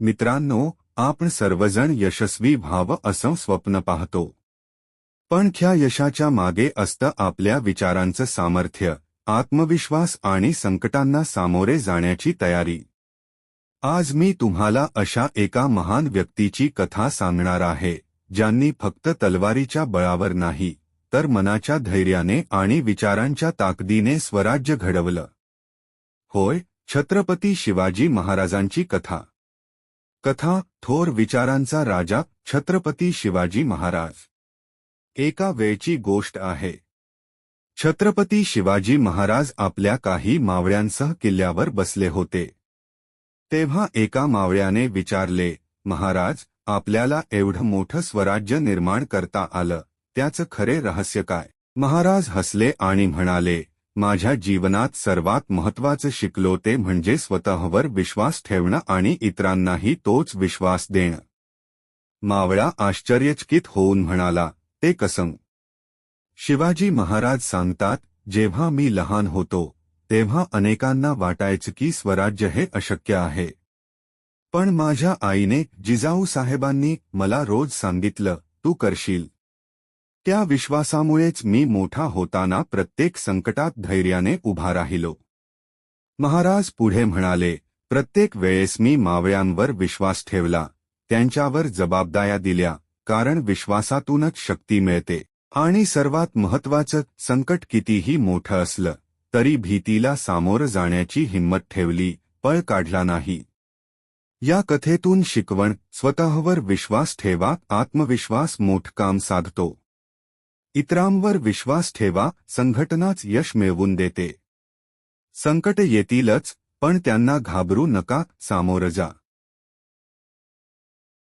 मित्रांनो आपण सर्वजण यशस्वी व्हावं असं स्वप्न पाहतो. पण ख्या यशाच्या मागे असतं आपल्या विचारांचं सामर्थ्य आत्मविश्वास आणि संकटांना सामोरे जाण्याची तयारी. आज मी तुम्हाला अशा एका महान व्यक्तीची कथा सांगणार आहे ज्यांनी फक्त तलवारीच्या बळावर नाही तर मनाच्या धैर्याने आणि विचारांच्या ताकदीने स्वराज्य घडवलं. होय छत्रपती शिवाजी महाराजांची कथा. कथा थोर विचारांचा राजा छत्रपती शिवाजी महाराज. एका वेळची गोष्ट आहे. छत्रपती शिवाजी महाराज आपल्या काही मावळ्यांसह किल्ल्यावर बसले होते. तेव्हा एका मावळ्याने विचारले महाराज आपल्याला एवढं मोठं स्वराज्य निर्माण करता आलं त्याचं खरे रहस्य काय? महाराज हसले आणि म्हणाले माझ्या जीवनात सर्वात महत्वाचं शिकलो ते म्हणजे स्वतःवर विश्वास ठेवणं आणि इतरांनाही तोच विश्वास देणं. मावळा आश्चर्यचकित होऊन म्हणाला ते कसं? शिवाजी महाराज सांगतात जेव्हा मी लहान होतो तेव्हा अनेकांना वाटायचं की स्वराज्य हे अशक्य आहे. पण माझ्या आईने जिजाऊ साहेबांनी मला रोज सांगितलं तू करशील. त्या विश्वासामुळेच मी मोठा होताना प्रत्येक संकटात धैर्याने उभा राहिलो. महाराज पुढे म्हणाले प्रत्येक वेळेस मी मावळ्यांवर विश्वास ठेवला त्यांच्यावर जबाबदाऱ्या दिल्या कारण विश्वासातूनच शक्ती मिळते. आणि सर्वात महत्वाचं संकट कितीही मोठं असलं तरी भीतीला सामोरं जाण्याची हिंमत ठेवली पळ काढला नाही. या कथेतून शिकवण स्वतःवर विश्वास ठेवा आत्मविश्वास मोठ काम साधतो. इतरांवर विश्वास ठेवा संघटनाच यश मिळवून देते. संकट येतीलच पण त्यांना घाबरू नका सामोरं जा.